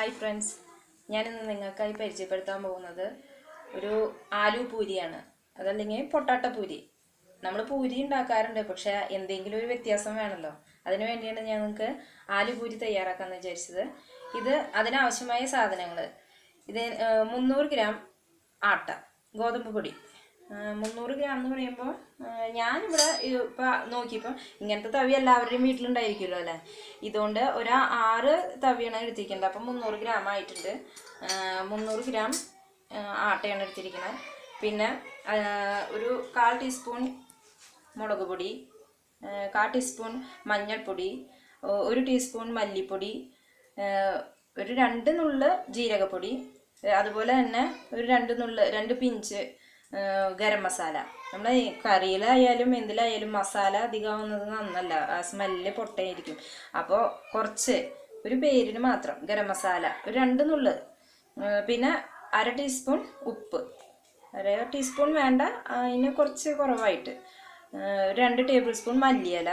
Hi friends. ഞാനിന്ന് നിങ്ങൾക്കായി പരിചയപ്പെടുത്താൻ പോകുന്നത് ഒരു ആലു പൂരിയാണ്. അതല്ലെങ്കിൽ പൊട്ടാട്ട പൂരി. നമ്മൾ പൂരി ഉണ്ടാക്കാറുണ്ട് പക്ഷേ എന്തെങ്കിലും ഒരു വ്യത്യാസം വേണമല്ലോ അതിനു വേണ്ടിയാണ് ഞാൻ നിങ്ങൾക്ക് ആലു പൂരി തയ്യാറാക്കാമെന്ന് വിചാരിച്ചത്. ഇത് അതിനാവശ്യമായ സാധനങ്ങൾ ഇത് മുന്നൂറ് ഗ്രാം ആട്ട ഗോതമ്പ് പൊടി. മുന്നൂറ് ഗ്രാം എന്ന് പറയുമ്പോൾ ഞാനിവിടെ ഇപ്പം നോക്കിയപ്പോൾ ഇങ്ങനത്തെ തവി എല്ലാവരുടെയും വീട്ടിലുണ്ടായിരിക്കുമല്ലോ അല്ലേ? ഇതുകൊണ്ട് ഒരു ആറ് തവിയാണ് എടുത്തിരിക്കുന്നത്. അപ്പം മുന്നൂറ് ഗ്രാം ആയിട്ടുണ്ട്. മുന്നൂറ് ഗ്രാം ആട്ടയാണ് എടുത്തിരിക്കുന്നത്. പിന്നെ ഒരു കാൽ ടീസ്പൂൺ മുളക് പൊടി കാൽ ടീസ്പൂൺ മഞ്ഞൾപ്പൊടി ഒരു ടീസ്പൂൺ മല്ലിപ്പൊടി ഒരു രണ്ട് നുള്ള് ജീരകപ്പൊടി അതുപോലെ തന്നെ ഒരു രണ്ട് നുള്ള് രണ്ട് പിഞ്ച് ഗരം മസാല. നമ്മൾ കറിയിലായാലും എന്തിലായാലും മസാല അധികമാവുന്നത് നന്നല്ല. ആ സ്മെല്ല് പൊട്ടയായിരിക്കും അപ്പോൾ കുറച്ച് ഒരു പേരിന് മാത്രം ഗരം മസാല ഒരു രണ്ട് നുള്ള്. പിന്നെ അര ടീസ്പൂൺ ഉപ്പ്. അര ടീസ്പൂൺ വേണ്ട അതിന് കുറച്ച് കുറവായിട്ട്. രണ്ട് ടേബിൾ സ്പൂൺ മല്ലിയില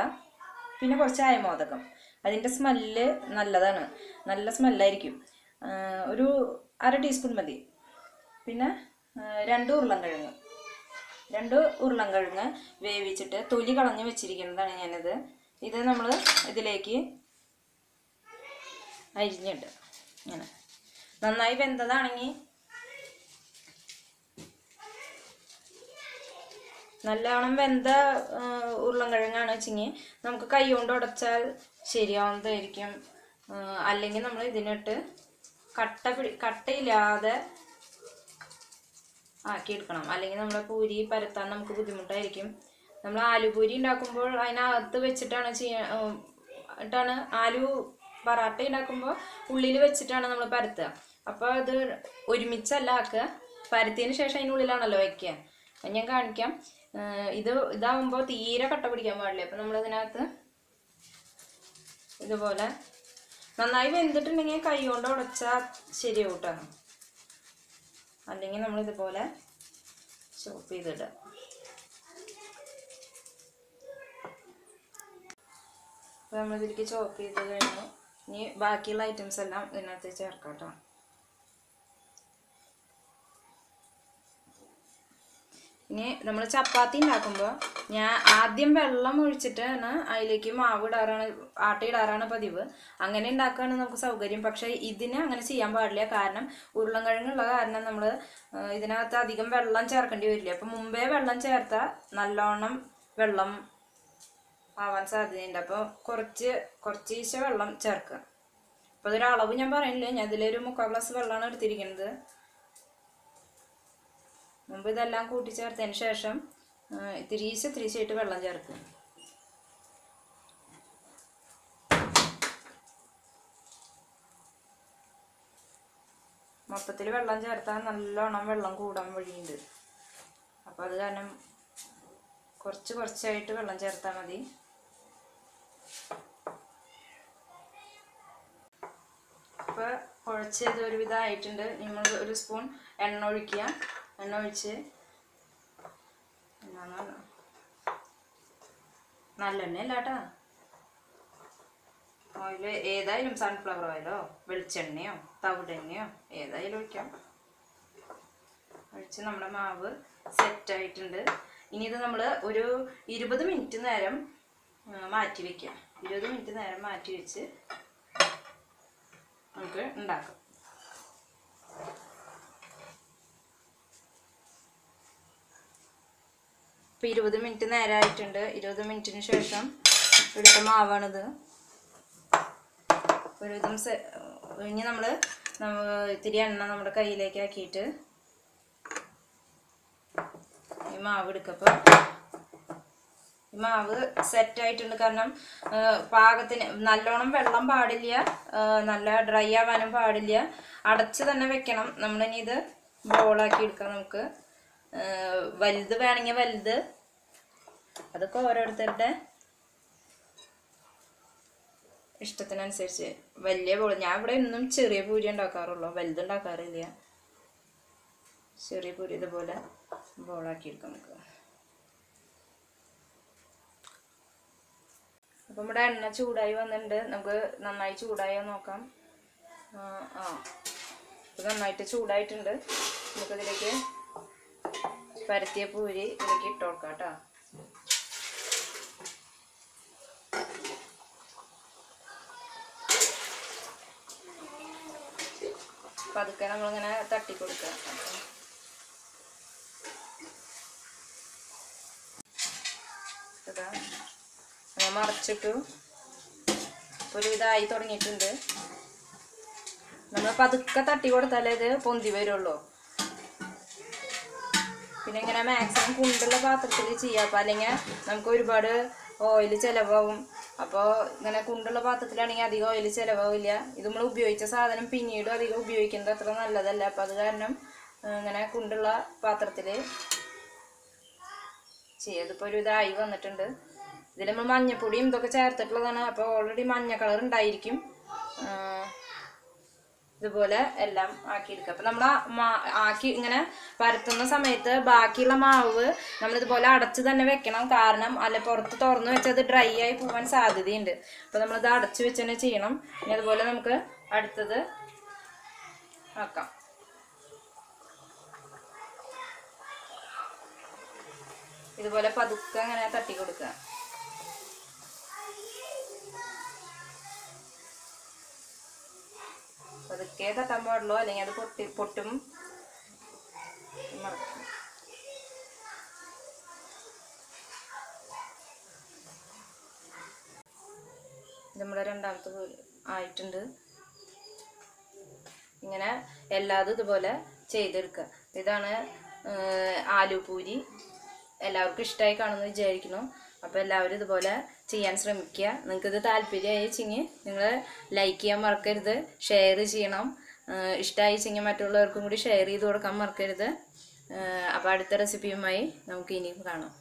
പിന്നെ കുറച്ച് അയമോദകം. അതിന്റെ സ്മെല്ല് നല്ലതാണ്. നല്ല സ്മെല്ലായിരിക്കും. ഒരു അര ടീസ്പൂൺ മതി. പിന്നെ രണ്ട് ഉരുളൻകിഴങ്ങ് രണ്ട് ഉരുളൻകിഴങ്ങ് വേവിച്ചിട്ട് തൊലി കളഞ്ഞ് വെച്ചിരിക്കുന്നതാണ് ഞാനിത്. ഇത് നമ്മൾ ഇതിലേക്ക് അരിഞ്ഞിട്ട് ഇങ്ങനെ. നന്നായി വെന്തതാണെങ്കിൽ നല്ലവണ്ണം വെന്ത ഉരുളൻകിഴങ്ങാണ് വെച്ചെങ്കിൽ നമുക്ക് കൈ കൊണ്ട് ഉടച്ചാൽ ശരിയാവുന്നതായിരിക്കും. അല്ലെങ്കിൽ നമ്മൾ ഇതിനിട്ട് കട്ട പിടി കട്ടയില്ലാതെ ആക്കിയെടുക്കണം. അല്ലെങ്കിൽ നമ്മുടെ പൂരി പരത്താൻ നമുക്ക് ബുദ്ധിമുട്ടായിരിക്കും. നമ്മൾ ആലുപൂരി ഉണ്ടാക്കുമ്പോൾ അതിനകത്ത് വെച്ചിട്ടാണ് ചെയ്യാണ് ആലു പറാട്ട ഉണ്ടാക്കുമ്പോൾ ഉള്ളിൽ വെച്ചിട്ടാണ് നമ്മൾ പരത്തുക. അപ്പോൾ അത് ഒരുമിച്ചല്ല ആക്കുക. പരത്തിയതിന് ശേഷം അതിനുള്ളിലാണല്ലോ വയ്ക്കുക. അപ്പം ഞാൻ കാണിക്കാം. ഇത് ഇതാവുമ്പോൾ തീരെ കട്ട പിടിക്കാൻ പാടില്ല. അപ്പം നമ്മൾ ഇതിനകത്ത് ഇതുപോലെ നന്നായി വെന്തിട്ടുണ്ടെങ്കിൽ കൈ കൊണ്ട് ഉടച്ചാൽ ശരിയാവും കേട്ടോ. അല്ലെങ്കിൽ നമ്മൾ ഇതുപോലെ ചോപ്പ് ചെയ്തിടുക. അപ്പോൾ നമ്മളിതിലേക്ക് ചോപ്പ് ചെയ്ത് കഴിഞ്ഞു. ഇനി ബാക്കിയുള്ള ഐറ്റംസ് എല്ലാം ഇതിനകത്ത് ചേർക്കാം കേട്ടോ. ഇനി നമ്മൾ ചപ്പാത്തി ഉണ്ടാക്കുമ്പോൾ ഞാൻ ആദ്യം വെള്ളം ഒഴിച്ചിട്ടാണ് അതിലേക്ക് മാവ് ഇടാറാണ് ആട്ട ഇടാറാണ് പതിവ്. അങ്ങനെ ഉണ്ടാക്കുകയാണ് നമുക്ക് സൗകര്യം. പക്ഷേ ഇതിന് അങ്ങനെ ചെയ്യാൻ പാടില്ല. കാരണം ഉരുളൻകിഴങ്ങുള്ള കാരണം നമ്മൾ ഇതിനകത്ത് അധികം വെള്ളം ചേർക്കേണ്ടി വരില്ല. അപ്പം മുമ്പേ വെള്ളം ചേർത്താൽ നല്ലോണം വെള്ളം ആവാൻ സാധ്യതയുണ്ട്. അപ്പോൾ കുറച്ച് കുറച്ച് ഈശ വെള്ളം ചേർക്കുക. അപ്പോൾ അതൊരളവ് ഞാൻ പറയുന്നില്ല ഞാൻ ഇതിലൊരു മുക്കാൽ ഗ്ലാസ് വെള്ളമാണ് എടുത്തിരിക്കുന്നത്. മുമ്പ് ഇതെല്ലാം കൂട്ടിച്ചേർത്തതിന് ശേഷം തിരിച്ച് തിരിച്ചായിട്ട് വെള്ളം ചേർക്കുക. മൊത്തത്തിൽ വെള്ളം ചേർത്താൽ നല്ലോണം വെള്ളം കൂടാൻ വഴിയുണ്ട്. അപ്പോൾ അത് കാരണം കുറച്ച് കുറച്ചായിട്ട് വെള്ളം ചേർത്താൽ മതി. ഇപ്പോൾ കുഴച്ചത് ഒരുവിധം ആയിട്ടുണ്ട്. നമ്മൾ ഒരു സ്പൂൺ എണ്ണ ഒഴിക്കുക. എണ്ണ ഒഴിച്ച് എന്നാണ് നല്ലെണ്ണ അല്ല കേട്ടാ ഓയിൽ ഏതായാലും സൺഫ്ലവർ ഓയിലോ വെളിച്ചെണ്ണയോ തവിടെണ്ണയോ ഏതായാലും ഒഴിക്കാം. ഒഴിച്ച് നമ്മുടെ മാവ് സെറ്റ് ആയിട്ടുണ്ട്. ഇനി ഇത് നമ്മൾ ഒരു ഇരുപത് മിനിറ്റ് നേരം മാറ്റി വെക്കാം. ഇരുപത് മിനിറ്റ് നേരം മാറ്റി വെച്ച് നമുക്ക് ഉണ്ടാക്കാം. ഇപ്പം ഇരുപത് മിനിറ്റ് നേരമായിട്ടുണ്ട് ഇരുപത് മിനിറ്റിന് ശേഷം എടുത്ത മാവാണിത്. ഒരുവിധം ഇനി നമ്മൾ ഇത്തിരി എണ്ണ നമ്മുടെ കയ്യിലേക്ക് ആക്കിയിട്ട് ഈ മാവ് എടുക്കപ്പോൾ ഈ മാവ് സെറ്റ് ആയിട്ടുണ്ട്. കാരണം പാകത്തിന് നല്ലോണം വെള്ളം പാടില്ല. നല്ല ഡ്രൈ ആവാനും പാടില്ല. അടച്ച് തന്നെ വെക്കണം. നമ്മളിനി ഇത് ബോളാക്കി എടുക്കാം നമുക്ക്. വലുത് വേണമെങ്കിൽ വലുത്. അതൊക്കെ ഓരോരുത്തരുടെ ഇഷ്ടത്തിനനുസരിച്ച്. വലിയ പൂളി. ഞാൻ ഇവിടെ എന്നും ചെറിയ പൂരി ഉണ്ടാക്കാറുള്ളൂ. വലുത് ഉണ്ടാക്കാറില്ല. ചെറിയ പൂരി ഇതുപോലെ ബോളാക്കി എടുക്കാം നമുക്ക്. അപ്പം നമ്മുടെ എണ്ണ ചൂടായി വന്നിട്ടുണ്ട്. നമുക്ക് നന്നായി ചൂടായോ നോക്കാം. ആ നന്നായിട്ട് ചൂടായിട്ടുണ്ട്. നമുക്കിതിലേക്ക് പരത്തിയ പൂരി ഇതിലേക്ക് ഇട്ടോക്കാം കേട്ടോ. പതുക്കെ നമ്മളിങ്ങനെ തട്ടി കൊടുക്കുക മറച്ചിട്ടു. ഒരു ഇതായി തുടങ്ങിയിട്ടുണ്ട്. നമ്മൾ പതുക്കെ തട്ടി കൊടുത്താലേ ഇത് പൊന്തി വരുള്ളൂ. പിന്നെ ഇങ്ങനെ മാക്സിമം കുണ്ടുള്ള പാത്രത്തിൽ ചെയ്യുക അപ്പോൾ അല്ലെങ്കിൽ നമുക്ക് ഒരുപാട് ഓയിൽ ചിലവാകും. അപ്പോൾ ഇങ്ങനെ കുണ്ടുള്ള പാത്രത്തിലാണെങ്കിൽ അധികം ഓയിൽ ചിലവാകില്ല ഇത് നമ്മൾ ഉപയോഗിച്ച സാധനം പിന്നീട് അധികം ഉപയോഗിക്കുന്നത് അത്ര നല്ലതല്ല. അപ്പോൾ അത് കാരണം ഇങ്ങനെ കുണ്ടുള്ള പാത്രത്തിൽ ചെയ്യുക ഒരു ഇതായി വന്നിട്ടുണ്ട്. ഇതിൽ നമ്മൾ മഞ്ഞപ്പൊടിയും ഇതൊക്കെ ചേർത്തിട്ടുള്ളതാണ്. അപ്പോൾ ഓൾറെഡി മഞ്ഞ കളർ ഉണ്ടായിരിക്കും. ഇതുപോലെ എല്ലാം ആക്കിയെടുക്കുക. അപ്പം നമ്മൾ ആക്കി ഇങ്ങനെ പരത്തുന്ന സമയത്ത് ബാക്കിയുള്ള മാവ് നമ്മളിതുപോലെ അടച്ച് തന്നെ വെക്കണം. കാരണം അല്ല പുറത്ത് തുറന്ന് അത് ഡ്രൈ ആയി പോകാൻ സാധ്യതയുണ്ട്. അപ്പം നമ്മളിത് അടച്ച് വെച്ച് തന്നെ ചെയ്യണം. ഇനി അതുപോലെ നമുക്ക് അടുത്തത് ആക്കാം. ഇതുപോലെ പതുക്കെ അങ്ങനെ തട്ടി കൊടുക്കുക. പതുക്കെ തട്ടാൻ പാടുള്ളൂ അല്ലെങ്കിൽ അത് പൊട്ടി പൊട്ടും. മറക്കും. നമ്മുടെ രണ്ടാമത്തെ ആയിട്ടുണ്ട്. ഇങ്ങനെ എല്ലാതും ഇതുപോലെ ചെയ്തെടുക്കുക. ഇതാണ് ആലു പൂരി എല്ലാവർക്കും ഇഷ്ടമായി കാണുമെന്ന് വിചാരിക്കുന്നു. അപ്പോൾ എല്ലാവരും ഇതുപോലെ ചെയ്യാൻ ശ്രമിക്കുക. നിങ്ങൾക്കിത് താല്പര്യമായി വെച്ചെങ്കിൽ നിങ്ങൾ ലൈക്ക് ചെയ്യാൻ മറക്കരുത് ഷെയർ ചെയ്യണം. ഇഷ്ടമായി വെച്ചെങ്കിൽ മറ്റുള്ളവർക്കും കൂടി ഷെയർ ചെയ്ത് കൊടുക്കാൻ മറക്കരുത്. അപ്പോൾ അടുത്ത റെസിപ്പിയുമായി നമുക്ക് ഇനിയും കാണാം.